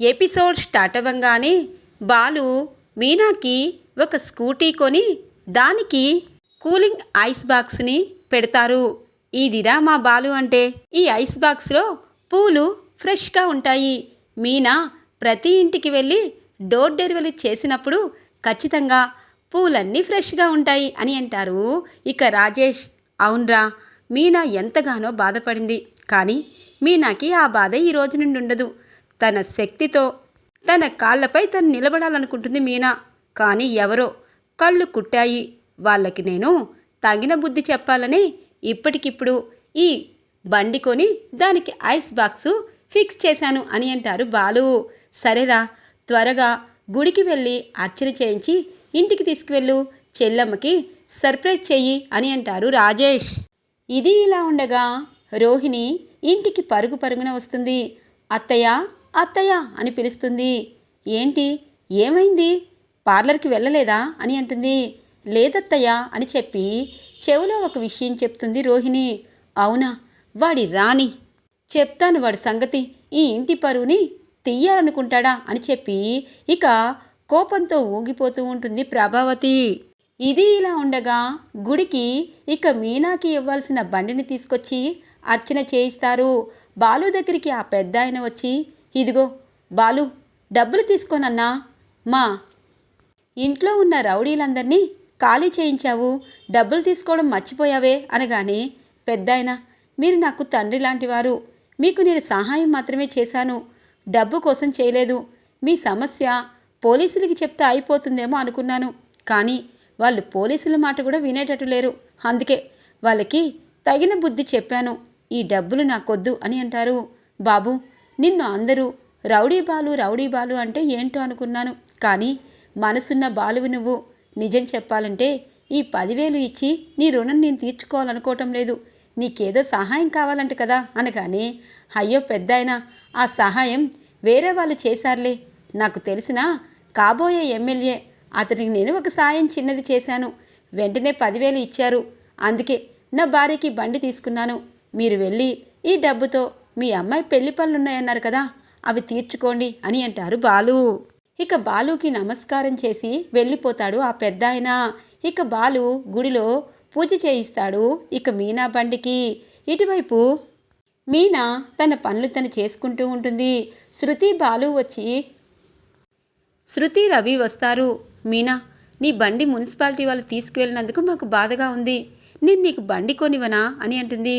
Episode start అవ్వంగానే బాలు మీనాకి ఒక స్కూటీ కొని దానికి కూలింగ్ ఐస్ బాక్స్ని పెడతారు. ఇదిరా మా బాలు అంటే. ఈ ఐస్ బాక్స్లో పూలు ఫ్రెష్గా ఉంటాయి. మీనా ప్రతి ఇంటికి వెళ్ళి డోర్ డెలివరీ చేసినప్పుడు ఖచ్చితంగా పూలన్నీ ఫ్రెష్గా ఉంటాయి అని అంటారు. ఇక రాజేష్ అవునరా మీనా ఎంతగానో బాధపడింది. కానీ మీనాకి ఆ బాధ ఈ రోజు నుండి ఉండదు తన శక్తితో తన కాళ్ళపై తను నిలబడాలనుకుంటుంది మీనా. కానీ ఎవరో కళ్ళు కుట్టాయి. వాళ్ళకి నేను తగిన బుద్ధి చెప్పాలని ఇప్పటికిప్పుడు ఈ బండి కొని దానికి ఐస్ బాక్సు ఫిక్స్ చేశాను అని అంటారు బాలు. సరేరా త్వరగా గుడికి వెళ్ళి అర్చన చేయించి ఇంటికి తీసుకువెళ్ళు. చెల్లమ్మకి సర్ప్రైజ్ చెయ్యి అని అంటారు రాజేష్. ఇది ఇలా ఉండగా రోహిణి ఇంటికి పరుగు పరుగున వస్తుంది. అత్తయ్య అత్తయ్య అని పిలుస్తుంది. ఏంటి? ఏమైంది? పార్లర్కి వెళ్ళలేదా? అని అంటుంది. లేదత్తయ్య అని చెప్పి చెవిలో ఒక విషయం చెప్తుంది రోహిణి. అవునా? వాడి రాణి. చెప్తాను వాడి సంగతి. ఈ ఇంటి పరువుని తీయాలనుకుంటాడా అని చెప్పి ఇక కోపంతో ఊగిపోతూ ఉంటుంది ప్రభావతి. ఇది ఇలా ఉండగా గుడికి ఇక మీనాకి ఇవ్వాల్సిన బండిని తీసుకొచ్చి అర్చన చేయిస్తారు. బాలు దగ్గరికి ఆ పెద్ద ఆయన వచ్చి ఇదిగో బాలు డబ్బులు తీసుకోనన్నా. మా ఇంట్లో ఉన్న రౌడీలందరినీ ఖాళీ చేయించావు. డబ్బులు తీసుకోవడం మర్చిపోయావే అనగానే పెద్దాయన మీరు నాకు తండ్రి లాంటివారు. మీకు నేను సహాయం మాత్రమే చేశాను. డబ్బు కోసం చేయలేదు. మీ సమస్య పోలీసులకి చెప్తే అయిపోతుందేమో అనుకున్నాను. కానీ వాళ్ళు పోలీసుల మాట కూడా వినేటట్టు లేరు. అందుకే వాళ్ళకి తగిన బుద్ధి చెప్పాను. ఈ డబ్బులు నాకొద్దు అని అంటారు. బాబు నిన్ను అందరూ రౌడీ బాలు రౌడీ బాలు అంటే ఏంటో అనుకున్నాను. కానీ మనసున్న బాలువి నువ్వు. నిజం చెప్పాలంటే ఈ పదివేలు ఇచ్చి నీ రుణం నేను తీర్చుకోవాలనుకోవటం లేదు. నీకేదో సహాయం కావాలంట కదా అనగానే అయ్యో పెద్దాయన ఆ సహాయం వేరే వాళ్ళు చేశారులే. నాకు తెలిసిన కాబోయే ఎమ్మెల్యే అతనికి నేను ఒక సాయం చిన్నది చేశాను. వెంటనే పదివేలు ఇచ్చారు. అందుకే నా భార్యకి బండి తీసుకున్నాను. మీరు వెళ్ళి ఈ డబ్బుతో మీ అమ్మాయి పెళ్ళి పనులున్నాయన్నారు కదా అవి తీర్చుకోండి అని అంటారు బాలు. ఇక బాలుకి నమస్కారం చేసి వెళ్ళిపోతాడు ఆ పెద్ద ఆయన ఇక బాలు గుడిలో పూజ చేయిస్తాడు ఇక మీనా బండికి. ఇటువైపు మీనా తన పనులు తను చేసుకుంటూ ఉంటుంది. శృతి బాలు వచ్చి శృతి రవి వస్తారు. మీనా నీ బండి మున్సిపాలిటీ వాళ్ళు తీసుకువెళ్ళినందుకు మాకు బాధగా ఉంది. నేను నీకు బండి కొనివనా అని అంటుంది.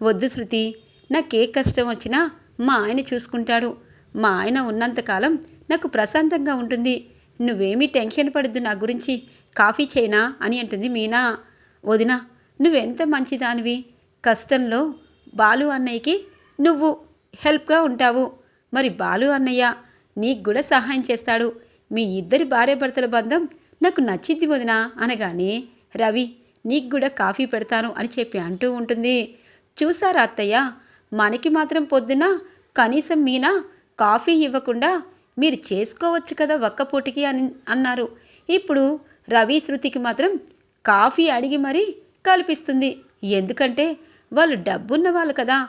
వద్దు శృతి నాకే కష్టం వచ్చినా మా ఆయన చూసుకుంటాడు. మా ఆయన ఉన్నంతకాలం నాకు ప్రశాంతంగా ఉంటుంది. నువ్వేమీ టెన్షన్ పడద్దు నా గురించి. కాఫీ చేయనా అని అంటుంది మీనా. వదినా నువ్వెంత మంచిదానివి? కష్టంలో బాలు అన్నయ్యకి నువ్వు హెల్ప్గా ఉంటావు. మరి బాలు అన్నయ్య నీకు కూడా సహాయం చేస్తాడు. మీ ఇద్దరి భార్యాభర్తల బంధం నాకు నచ్చింది వదినా అనగానే రవి నీకు కూడా కాఫీ పెడతాను అని చెప్పి అంటూ ఉంటుంది. చూసారా అత్తయ్య? మనకి మాత్రం పొద్దున కనీసం మీనా కాఫీ ఇవ్వకుండా మీరు చేసుకోవచ్చు కదా ఒక్కపూటికి అని అన్నారు. ఇప్పుడు రవి శృతికి మాత్రం కాఫీ అడిగి మరీ కల్పిస్తుంది. ఎందుకంటే వాళ్ళు డబ్బున్న వాళ్ళు కదా.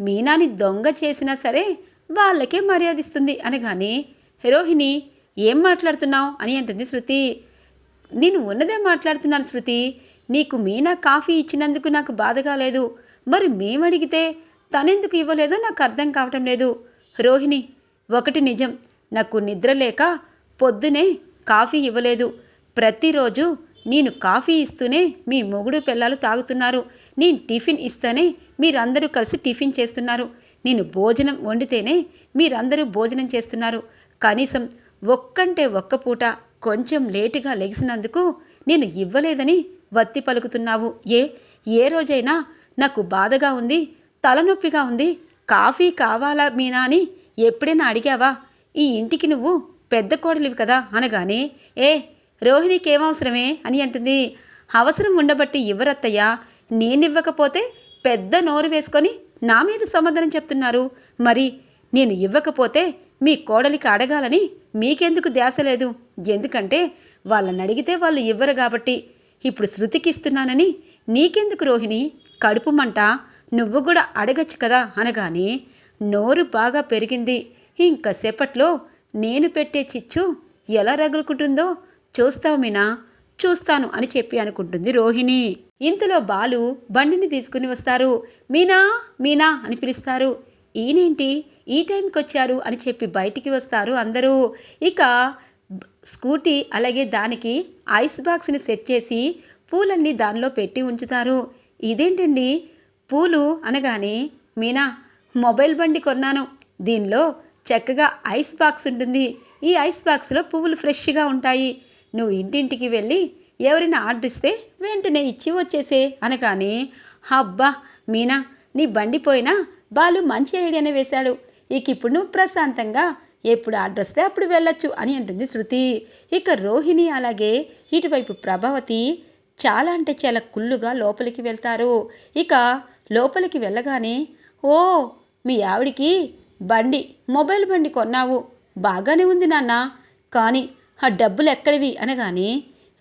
మీనాని దొంగ చేసినా సరే వాళ్ళకే మర్యాదిస్తుంది అనగానే రోహిణి ఏం మాట్లాడుతున్నావు? అని అంటుంది శృతి. నేను ఉన్నదే మాట్లాడుతున్నాను శృతి. నీకు మీనా కాఫీ ఇచ్చినందుకు నాకు బాధగా లేదు. మరి మేమడిగితే తనెందుకు ఇవ్వలేదో నాకు అర్థం కావటం లేదు. రోహిణి ఒకటి నిజం. నాకు నిద్ర లేక పొద్దునే కాఫీ ఇవ్వలేదు. ప్రతిరోజు నేను కాఫీ ఇస్తూనే మీ మొగుడు పిల్లలు తాగుతున్నారు. నేను టిఫిన్ ఇస్తేనే మీరందరూ కలిసి టిఫిన్ చేస్తున్నారు. నేను భోజనం వండితేనే మీరందరూ భోజనం చేస్తున్నారు. కనీసం ఒక్కంటే ఒక్క పూట కొంచెం లేటుగా లెగిసినందుకు నేను ఇవ్వలేదని వత్తి పలుకుతున్నావు. ఏ ఏ రోజైనా నాకు బాధగా ఉంది. తలనొప్పిగా ఉంది. కాఫీ కావాలా మీనా అని ఎప్పుడైనా అడిగావా? ఈ ఇంటికి నువ్వు పెద్ద కోడలివి కదా అనగానే ఏ రోహిణికి ఏమవసరమే అని అంటుంది. అవసరం ఉండబట్టి ఇవ్వరత్తయ్యా. నేనివ్వకపోతే పెద్ద నోరు వేసుకొని నా మీద సమాధానం చెప్తున్నారు. మరి నేను ఇవ్వకపోతే మీ కోడలికి అడగాలని మీకెందుకు ధ్యాస లేదు? ఎందుకంటే వాళ్ళని అడిగితే వాళ్ళు ఇవ్వరు కాబట్టి. ఇప్పుడు శృతికి ఇస్తున్నానని నీకెందుకు రోహిణి? కడుపు మంట. నువ్వు కూడా అడగచ్చు కదా అనగానే నోరు బాగా పెరిగింది. ఇంకసేపట్లో నేను పెట్టే చిచ్చు ఎలా రగులుకుంటుందో చూస్తావు మీనా? చూస్తాను అని చెప్పి అనుకుంటుంది రోహిణి. ఇంతలో బాలు బండిని తీసుకుని వస్తారు. మీనా? మీనా? అని పిలుస్తారు. ఈయనేంటి? ఈ టైంకి వచ్చారు అని చెప్పి బయటికి వస్తారు అందరూ. ఇక స్కూటీ అలాగే దానికి ఐస్ బాక్స్ని సెట్ చేసి పూలన్నీ దానిలో పెట్టి ఉంచుతారు. ఇదేంటండి? పూలు అనగానే మీనా మొబైల్ బండి కొన్నాను. దీనిలో చక్కగా ఐస్ బాక్స్ ఉంటుంది. ఈ ఐస్ బాక్స్లో పువ్వులు ఫ్రెష్గా ఉంటాయి. నువ్వు ఇంటింటికి వెళ్ళి ఎవరైనా ఆర్డర్ ఇస్తే వెంటనే ఇచ్చి వచ్చేసే అనగానే అబ్బా మీనా నీ బండి పోయినా బాలు మంచి ఐడియానే వేశాడు. ఇక ఇప్పుడు నువ్వు ప్రశాంతంగా ఎప్పుడు ఆర్డర్ వస్తే అప్పుడు వెళ్ళొచ్చు అని అంటుంది శృతి. ఇక రోహిణి అలాగే ఇటువైపు ప్రభావతి చాలా అంటే చాలా కుళ్ళుగా లోపలికి వెళ్తారు. ఇక లోపలికి వెళ్ళగానే ఓ మీ ఆవిడికి బండి మొబైల్ బండి కొన్నావు. బాగానే ఉంది నాన్న. కానీ ఆ డబ్బులు ఎక్కడివి? అనగానే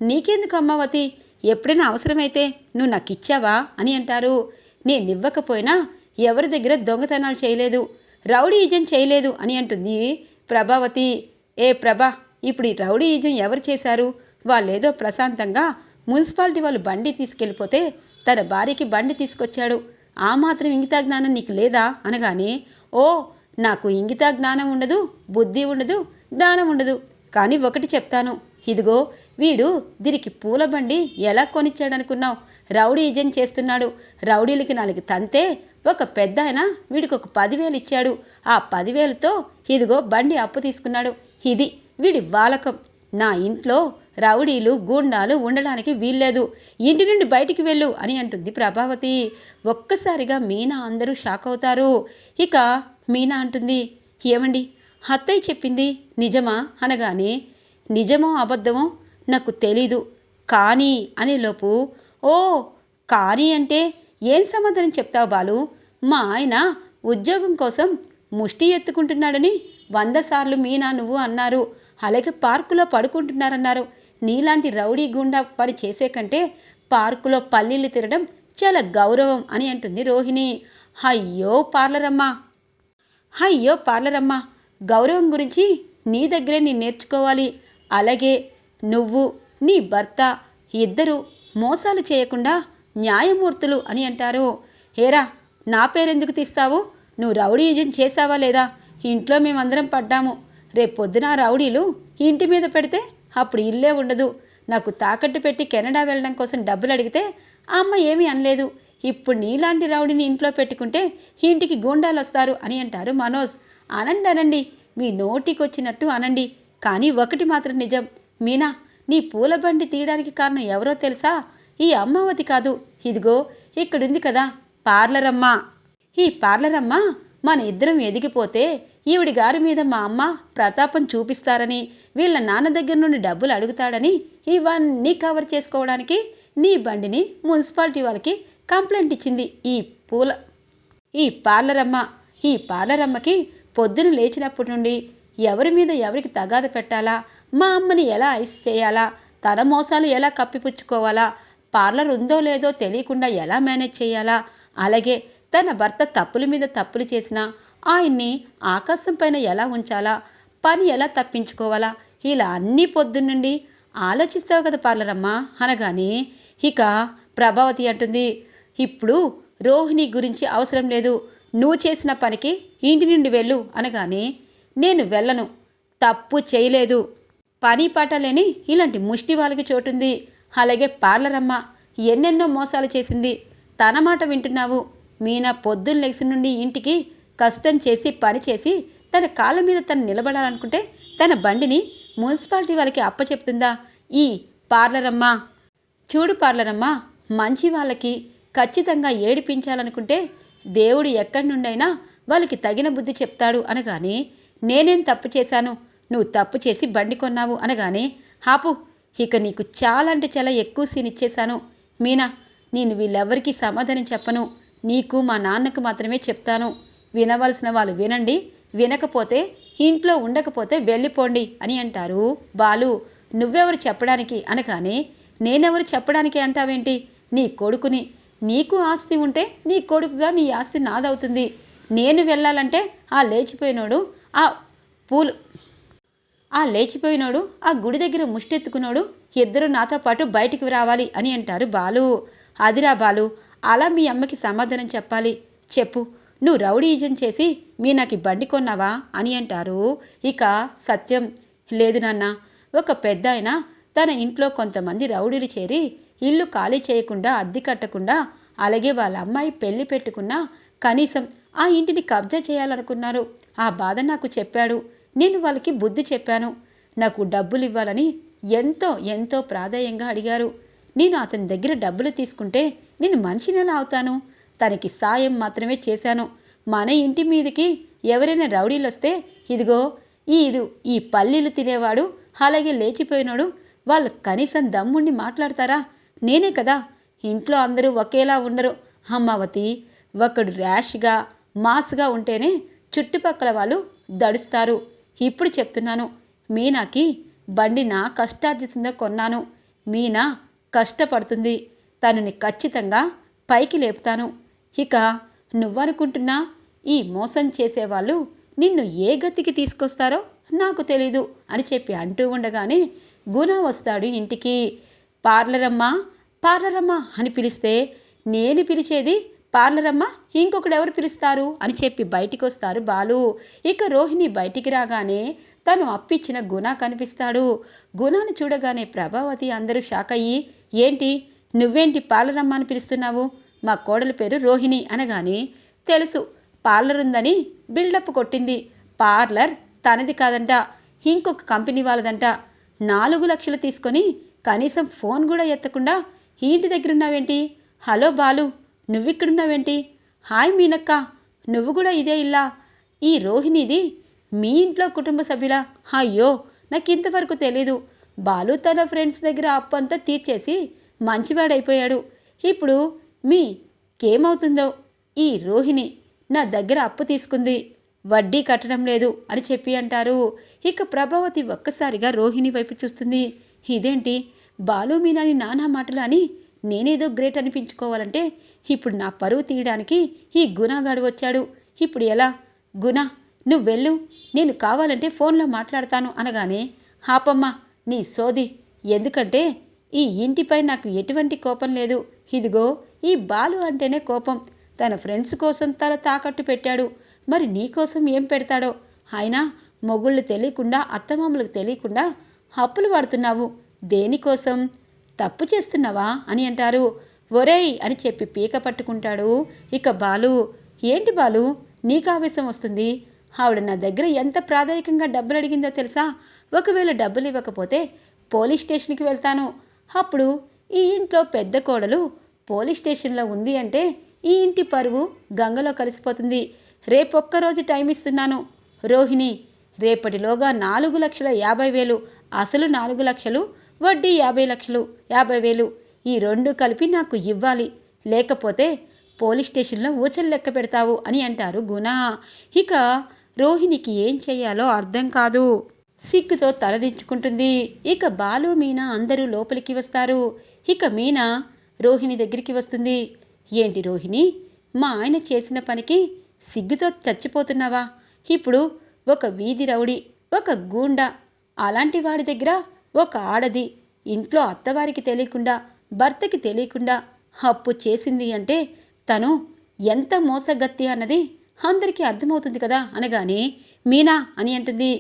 నీకెందుకు అమ్మావతి? ఎప్పుడైనా అవసరమైతే నువ్వు నాకు ఇచ్చావా అని అంటారు. నేను ఇవ్వకపోయినా ఎవరి దగ్గర దొంగతనాలు చేయలేదు రౌడీ ఈజం చేయలేదు అని అంటుంది ప్రభావతి. ఏ ప్రభా ఇప్పుడు ఈ రౌడీ ఈజం ఎవరు చేశారు? వాళ్ళేదో ప్రశాంతంగా మున్సిపాలిటీ వాళ్ళు బండి తీసుకెళ్ళిపోతే తన భార్యకి బండి తీసుకొచ్చాడు. ఆ మాత్రం ఇంగితా జ్ఞానం నీకు లేదా? అనగానే ఓ నాకు ఇంగితా జ్ఞానం ఉండదు బుద్ధి ఉండదు జ్ఞానం ఉండదు. కానీ ఒకటి చెప్తాను. ఇదిగో వీడు దీనికి పూల బండి ఎలా కొనిచ్చాడనుకున్నావు? రౌడీ ఈజం చేస్తున్నాడు. రౌడీలకి నాలుగు తంతే ఒక పెద్ద ఆయన వీడికి ఒక పదివేలు ఇచ్చాడు. ఆ పదివేలతో ఇదిగో బండి అప్పు తీసుకున్నాడు. ఇది వీడి వాలకం. నా ఇంట్లో రౌడీలు గూండాలు ఉండడానికి వీల్లేదు. ఇంటి నుండి బయటికి వెళ్ళు అని అంటుంది ప్రభావతి. ఒక్కసారిగా మీనా అందరూ షాక్ అవుతారు. ఇక మీనా అంటుంది ఏమండి? అత్తయ్య చెప్పింది నిజమా? అనగానే నిజమో అబద్ధమో నాకు తెలీదు. కానీ అనేలోపు ఓ కానీ అంటే ఏం సమాధానం చెప్తావు బాలు? మా ఆయన ఉద్యోగం కోసం ముష్టి ఎత్తుకుంటున్నాడని వంద సార్లు మీనా నువ్వు అన్నారు. అలాగే పార్కులో పడుకుంటున్నారన్నారు. నీలాంటి రౌడీ గుండా పని చేసే కంటే పార్కులో పల్లీలు తినడం చాలా గౌరవం అని అంటుంది రోహిణి. అయ్యో పార్లరమ్మా. అయ్యో పార్లరమ్మా. గౌరవం గురించి నీ దగ్గరే నేను నేర్చుకోవాలి. అలాగే నువ్వు నీ భర్త ఇద్దరు మోసాలు చేయకుండా న్యాయమూర్తులు అని అంటారు. ఏరా నా పేరెందుకు తీస్తావు? నువ్వు రౌడీజం చేసావా లేదా? ఇంట్లో మేమందరం పడ్డాము. రేపు పొద్దున రౌడీలు ఇంటి మీద పెడితే అప్పుడు ఇల్లే ఉండదు. నాకు తాకట్టు పెట్టి కెనడా వెళ్ళడం కోసం డబ్బులు అడిగితే ఆ అమ్మ ఏమీ అనలేదు. ఇప్పుడు నీలాంటి రౌడీని ఇంట్లో పెట్టుకుంటే ఇంటికి గూండాలు వస్తారు అని అంటారు మనోజ్. అనండి అనండి. మీ నోటికొచ్చినట్టు అనండి. కానీ ఒకటి మాత్రం నిజం. మీనా నీ పూల బండి తీయడానికి కారణం ఎవరో తెలుసా? ఈ అమ్మావతి కాదు. ఇదిగో ఇక్కడుంది కదా పార్లరమ్మ. ఈ పార్లరమ్మ? మన ఇద్దరం ఎదిగిపోతే ఈవిడి గారి మీద మా అమ్మ ప్రతాపం చూపిస్తారని వీళ్ళ నాన్న దగ్గర నుండి డబ్బులు అడుగుతాడని ఇవన్నీ కవర్ చేసుకోవడానికి నీ బండిని మున్సిపాలిటీ వాళ్ళకి కంప్లైంట్ ఇచ్చింది ఈ పూల ఈ పార్లరమ్మ. ఈ పార్లరమ్మకి పొద్దున లేచినప్పటి నుండి ఎవరి మీద ఎవరికి తగాద పెట్టాలా మా అమ్మని ఎలా ఐస్ చేయాలా తన మోసాలు ఎలా కప్పిపుచ్చుకోవాలా పార్లర్ ఉందో లేదో తెలియకుండా ఎలా మేనేజ్ చేయాలా అలాగే తన భర్త తప్పుల మీద తప్పులు చేసినా ఆయన్ని ఆకాశం పైన ఎలా ఉంచాలా? పని ఎలా తప్పించుకోవాలా? ఇలా అన్నీ పొద్దున్నుండి ఆలోచిస్తావు కదా పార్లరమ్మా? అనగానే ఇక ప్రభావతి అంటుంది ఇప్పుడు రోహిణి గురించి అవసరం లేదు. నువ్వు చేసిన పనికి ఇంటి నుండి వెళ్ళు. అనగానే నేను వెళ్ళను. తప్పు చేయలేదు. పని పాట లేని ఇలాంటి ముష్టి వాళ్ళకి చోటుంది. అలాగే పార్లరమ్మ ఎన్నెన్నో మోసాలు చేసింది. తన మాట వింటున్నావు. మీనా పొద్దున్న లెగ్స్ నుండి ఇంటికి కష్టం చేసి పని చేసి తన కాళ్ళ మీద తను నిలబడాలనుకుంటే తన బండిని మున్సిపాలిటీ వాళ్ళకి అప్పచెప్తుందా? ఈ పార్లరమ్మ. చూడు పార్లరమ్మా మంచి వాళ్ళకి ఖచ్చితంగా ఏడిపించాలనుకుంటే దేవుడు ఎక్కడి నుండైనా వాళ్ళకి తగిన బుద్ధి చెప్తాడు అనగానే నేనేం తప్పు చేశాను? నువ్వు తప్పు చేసి బండి కొన్నావు అనగానే హాపు ఇక నీకు చాలా అంటే చాలా ఎక్కువ సీన్ ఇచ్చేశాను. మీనా నేను వీళ్ళెవ్వరికీ సమాధానం చెప్పను. నీకు మా నాన్నకు మాత్రమే చెప్తాను. వినవలసిన వాళ్ళు వినండి. వినకపోతే ఇంట్లో ఉండకపోతే వెళ్ళిపోండి అని అంటారు బాలు. నువ్వెవరు చెప్పడానికి అనగానే నేనెవరు చెప్పడానికి అంటావేంటి? నీ కొడుకుని. నీకు ఆస్తి ఉంటే నీ కొడుకుగా నీ ఆస్తి నాదవుతుంది. నేను వెళ్ళాలంటే ఆ లేచిపోయినోడు ఆ పూలు ఆ లేచిపోయినోడు ఆ గుడి దగ్గర ముష్టెత్తుకున్నాడు ఇద్దరు నాతో పాటు బయటికి రావాలి అని అంటారు బాలు. అదిరా బాలు అలా మీ అమ్మకి సమాధానం చెప్పాలి. చెప్పు. నువ్వు రౌడీజం చేసి మీ నాకు బండి కొన్నావా అని అంటారు. ఇక సత్యం లేదు నాన్న ఒక పెద్ద ఆయన తన ఇంట్లో కొంతమంది రౌడీలు చేరి ఇల్లు ఖాళీ చేయకుండా అద్దె కట్టకుండా అలాగే వాళ్ళ అమ్మాయి పెళ్ళి పెట్టుకున్నా కనీసం ఆ ఇంటిని కబ్జా చేయాలనుకున్నారు. ఆ బాధ నాకు చెప్పాడు. నేను వాళ్ళకి బుద్ధి చెప్పాను. నాకు డబ్బులు ఇవ్వాలని ఎంతో ఎంతో ప్రాధాన్యంగా అడిగారు. నేను అతని దగ్గర డబ్బులు తీసుకుంటే నేను మనిషిని ఎలా అవుతాను? తనకి సాయం మాత్రమే చేశాను. మన ఇంటి మీదకి ఎవరైనా రౌడీలు వస్తే ఇదిగో ఇదు ఈ పల్లీలు తినేవాడు అలాగే లేచిపోయినాడు వాళ్ళు కనీసం దమ్ముండి మాట్లాడతారా? నేనే కదా. ఇంట్లో అందరూ ఒకేలా ఉండరు. అమ్మావతి ఒకడు ర్యాష్గా మాస్గా ఉంటేనే చుట్టుపక్కల వాళ్ళు దడుస్తారు. ఇప్పుడు చెప్తున్నాను మీనాకి బండి నా కష్టార్జితంగా కొన్నాను. మీనా కష్టపడుతుంది. తనని ఖచ్చితంగా పైకి లేపుతాను. ఇక నువ్వనుకుంటున్నా ఈ మోసం చేసేవాళ్ళు నిన్ను ఏ గతికి తీసుకొస్తారో నాకు తెలీదు అని చెప్పి అంటూ ఉండగానే గుణ వస్తాడు ఇంటికి. పార్లరమ్మా పార్లరమ్మా అని పిలిస్తే నేను పిలిచేది పార్లరమ్మ ఇంకొకడు ఎవరు పిలుస్తారు అని చెప్పి బయటికి వస్తారు బాలు. ఇక రోహిణి బయటికి రాగానే తను అప్పిచ్చిన గుణ కనిపిస్తాడు. గుణాన్ని చూడగానే ప్రభావతి అందరూ షాక్ అయ్యి ఏంటి నువ్వేంటి పార్లరమ్మ అని పిలుస్తున్నావు? మా కోడలి పేరు రోహిణి అనగానే తెలుసు పార్లర్ ఉందని బిల్డప్ కొట్టింది. పార్లర్ తనది కాదంట ఇంకొక కంపెనీ వాళ్ళదంట. నాలుగు లక్షలు తీసుకొని కనీసం ఫోన్ కూడా ఎత్తకుండా ఇంటి దగ్గరున్నావేంటి? హలో బాలు నువ్విక్కడున్నావేంటి? హాయ్ మీనక్క నువ్వు కూడా ఇదే ఇల్లా? ఈ రోహిణిది మీ ఇంట్లో కుటుంబ సభ్యులా? అయ్యో నాకు ఇంతవరకు తెలీదు. బాలు తన ఫ్రెండ్స్ దగ్గర అప్పు అంతా తీర్చేసి మంచివాడైపోయాడు. ఇప్పుడు మీకేమవుతుందో ఈ రోహిణి నా దగ్గర అప్పు తీసుకుంది. వడ్డీ కట్టడం లేదు అని చెప్పి అంటారు. ఇక ప్రభావతి ఒక్కసారిగా రోహిణి వైపు చూస్తుంది. ఇదేంటి? బాలు మీనాని నానా మాటలు అని నేనేదో గ్రేట్ అనిపించుకోవాలంటే ఇప్పుడు నా పరువు తీయడానికి ఈ గుణగాడు వచ్చాడు. ఇప్పుడు ఎలా? గుణ నువ్వు వెళ్ళు. నేను కావాలంటే ఫోన్లో మాట్లాడతాను అనగానే హాపమ్మ నీ సోది. ఎందుకంటే ఈ ఇంటిపై నాకు ఎటువంటి కోపం లేదు. ఇదిగో ఈ బాలు అంటేనే కోపం. తన ఫ్రెండ్స్ కోసం తల తాకట్టు పెట్టాడు. మరి నీకోసం ఏం పెడతాడో? అయినా మొగుళ్ళు తెలియకుండా అత్తమామలకు తెలియకుండా అప్పులు పడుతున్నావు. దేనికోసం? తప్పు చేస్తున్నావా? అని అంటారు. ఒరేయ్! అని చెప్పి పీక పట్టుకుంటాడు. ఇక బాలు ఏంటి బాలు? నీకు ఆవేశం వస్తుంది. ఆవిడ నా దగ్గర ఎంత ప్రాధాయకంగా డబ్బులు అడిగిందో తెలుసా? ఒకవేళ డబ్బులు ఇవ్వకపోతే పోలీస్ స్టేషన్కి వెళ్తాను. అప్పుడు ఈ ఇంట్లో పెద్ద కోడలు పోలీస్ స్టేషన్లో ఉంది అంటే ఈ ఇంటి పరువు గంగలో కలిసిపోతుంది. రేపొక్కరోజు టైం ఇస్తున్నాను. రోహిణి రేపటిలోగా నాలుగు లక్షల యాభై వేలు. అసలు నాలుగు లక్షలు? వడ్డీ యాభై లక్షలు యాభై వేలు. ఈ రెండు కలిపి నాకు ఇవ్వాలి. లేకపోతే పోలీస్ స్టేషన్లో ఊచలు లెక్క పెడతావు అని అంటారు గుణ. ఇక రోహిణికి ఏం చేయాలో అర్థం కాదు. సిగ్గుతో తలదించుకుంటుంది. ఇక బాలు మీనా అందరూ లోపలికి వస్తారు. ఇక మీనా రోహిణి దగ్గరికి వస్తుంది. ఏంటి రోహిణి? మా ఆయన చేసిన పనికి సిగ్గుతో చచ్చిపోతున్నావా? ఇప్పుడు ఒక వీధి రౌడీ ఒక గూండా అలాంటి వాడి దగ్గర ఒక ఆడది ఇంట్లో అత్తవారికి తెలియకుండా భర్తకి తెలియకుండా అప్పు చేసింది అంటే తను ఎంత మోసగత్తి అన్నది అందరికీ అర్థమవుతుంది కదా అనగానే మీనా అని అంటుంది.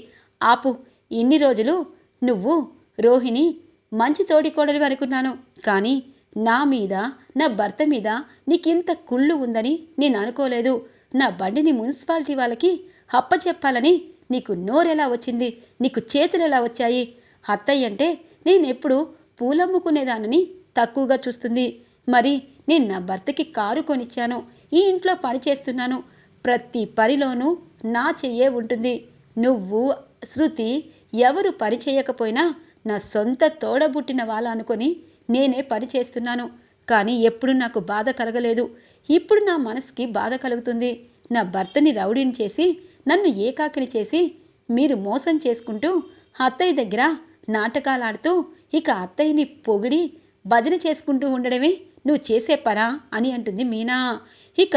ఆపు ఇన్ని రోజులు నువ్వు రోహిణి మంచి తోడికోడలు అనుకున్నాను. కానీ నా మీద నా భర్త మీద నీకింత కుళ్ళు ఉందని నేను అనుకోలేదు. నా బండిని మున్సిపాలిటీ వాళ్ళకి అప్పచెప్పాలని నీకు నోరెలా వచ్చింది? నీకు చేతులు ఎలా వచ్చాయి? అత్తయ్య అంటే నేనెప్పుడు పూలమ్ముకునేదానని తక్కువగా చూస్తుంది. మరి నేను నా భర్తకి కారు కొనిచ్చాను. ఈ ఇంట్లో పని చేస్తున్నాను. ప్రతి పనిలోనూ నా చెయ్యే ఉంటుంది. నువ్వు శృతి ఎవరు పని చేయకపోయినా నా సొంత తోడబుట్టిన వాళ్ళ అనుకొని నేనే పని చేస్తున్నాను కానీ ఎప్పుడు నాకు బాధ కలగలేదు. ఇప్పుడు నా మనసుకి బాధ కలుగుతుంది. నా భర్తని రౌడీని చేసి నన్ను ఏకాకిని చేసి మీరు మోసం చేసుకుంటూ అత్తయ్య దగ్గర నాటకాలాడుతూ ఇక అత్తయ్యని పొగిడి భజన చేసుకుంటూ ఉండడమే నువ్వు చేసే పనా అని అంటుంది మీనా. ఇక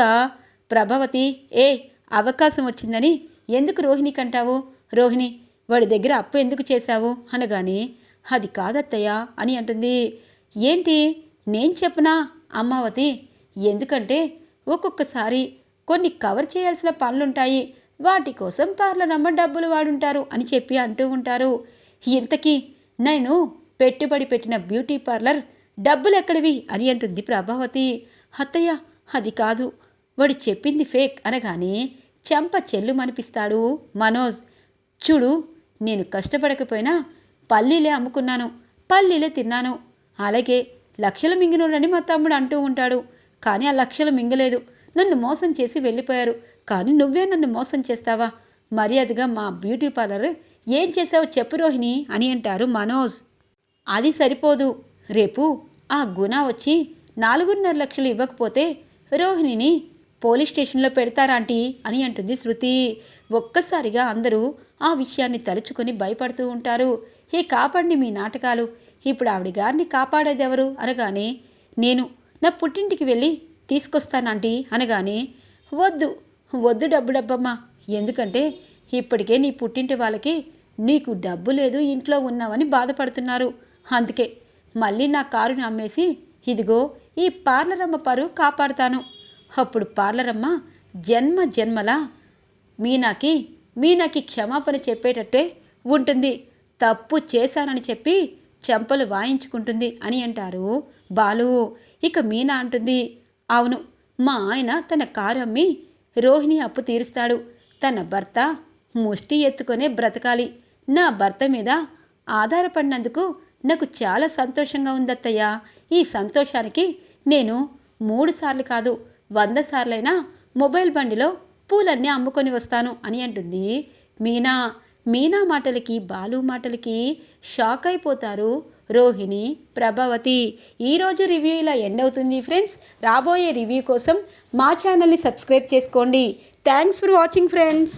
ప్రభావతి ఏ అవకాశం వచ్చిందని ఎందుకు రోహిణికి అంటావు? రోహిణి వాడి దగ్గర అప్పు ఎందుకు చేశావు? అనగానే అది కాదత్తయ్య అని అంటుంది. ఏంటి? నేను చెప్పనా? అమ్మావతి ఎందుకంటే ఒక్కొక్కసారి కొన్ని కవర్ చేయాల్సిన పనులుంటాయి. వాటి కోసం పార్లరమ్మ డబ్బులు వాడుంటారు అని చెప్పి అంటూ ఉంటారు. ఇంతకీ నేను పెట్టుబడి పెట్టిన బ్యూటీ పార్లర్ డబ్బులు ఎక్కడివి అని అంటుంది ప్రభావతి. అత్తయ్య అది కాదు. వాడు చెప్పింది ఫేక్ అనగానే చెంప చెల్లుమనిపిస్తాడు మనోజ్. చూడు నేను కష్టపడకపోయినా పల్లీలే అమ్ముకున్నాను. పల్లీలే తిన్నాను. అలాగే లక్షలు మింగినోడని మా తమ్ముడు అంటూ ఉంటాడు. కానీ ఆ లక్షలు మింగలేదు. నన్ను మోసం చేసి వెళ్ళిపోయారు. కానీ నువ్వే నన్ను మోసం చేస్తావా? మర్యాదగా మా బ్యూటీ పార్లర్ ఏం చేసావు చెప్పు రోహిణి అని అంటారు మనోజ్. అది సరిపోదు. రేపు ఆ గుణ వచ్చి నాలుగున్నర లక్షలు ఇవ్వకపోతే రోహిణిని పోలీస్ స్టేషన్లో పెడతారాంటీ అని అంటుంది శృతి. ఒక్కసారిగా అందరూ ఆ విషయాన్ని తలుచుకొని భయపడుతూ ఉంటారు. హే కాపండి మీ నాటకాలు. ఇప్పుడు ఆవిడ గారిని కాపాడేదెవరు? అనగానే నేను నా పుట్టింటికి వెళ్ళి తీసుకొస్తానంటీ అనగానే వద్దు వద్దు డబ్బు డబ్బమ్మా ఎందుకంటే ఇప్పటికే నీ పుట్టింటి వాళ్ళకి నీకు డబ్బు లేదు ఇంట్లో ఉన్నావని బాధపడుతున్నారు. అందుకే మళ్ళీ నా కారుని అమ్మేసి ఇదిగో ఈ పార్లరమ్మ పరువు కాపాడుతాను. అప్పుడు పార్లరమ్మ జన్మ జన్మలా మీనాకి మీనాకి క్షమాపణ చెప్పేటట్టే ఉంటుంది. తప్పు చేశానని చెప్పి చెంపలు వాయించుకుంటుంది అని అంటారు. బాలు ఇక మీనా అంటుంది అవును మా ఆయన తన కారు అమ్మి రోహిణి అప్పు తీరుస్తాడు. తన భర్త ముష్టి ఎత్తుకొనే బ్రతకాలి. నా భర్త మీద ఆధారపడినందుకు నాకు చాలా సంతోషంగా ఉందత్తయ్య. ఈ సంతోషానికి నేను మూడు సార్లు కాదు వంద సార్లైనా మొబైల్ బండిలో పూలన్నీ అమ్ముకొని వస్తాను అని అంటుంది మీనా. మీనా మాటలకి బాలు మాటలకి షాక్ అయిపోతారు రోహిణి ప్రభావతి. ఈరోజు రివ్యూ ఇలా ఎండ్ అవుతుంది ఫ్రెండ్స్. రాబోయే రివ్యూ కోసం మా ఛానల్ని సబ్స్క్రైబ్ చేసుకోండి. Thanks for watching friends.